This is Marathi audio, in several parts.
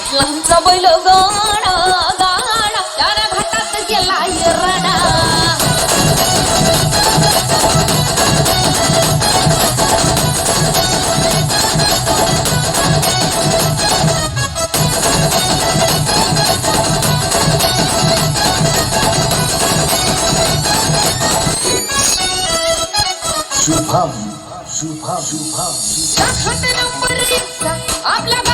पाटलांचा बैल गाणा गाणा. त्याला घाटात गेला राणा. शुभम शुभम शुभम. नंबर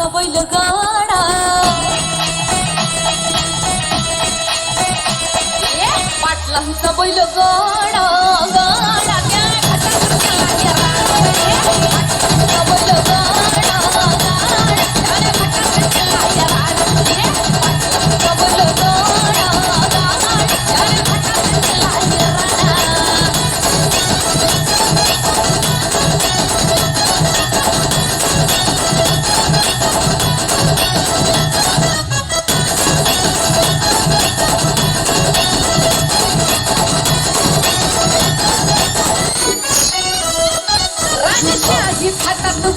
पाटलांचा बैल गाडा पाटलांचा बैल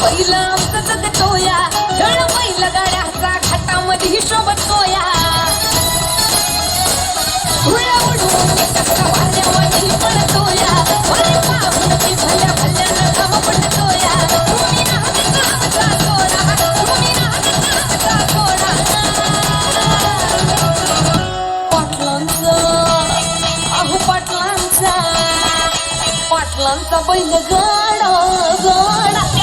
पहिला आमचं टोया. जळ पहिला गाड्याचा घाटामध्ये हिशोब टोया. धुळ्या उडवून टक्का वाऱ्यावानी पळतोया वरी पाहून ती भल्या भल्यानं घाम पडतोया तुम्ही नाहक तुम्ही नाहक पाटलांचा अहो पाटलांचा. पाटलांचा बैल गाडा गाडा.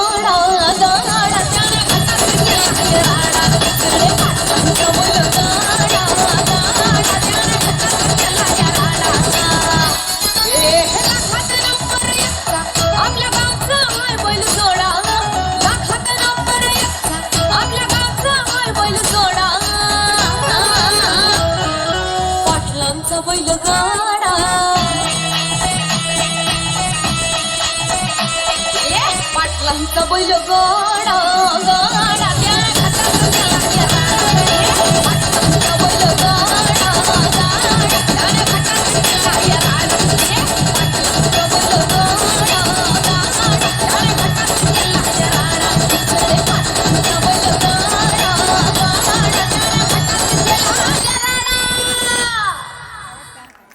पाटलांचा बैल गोडा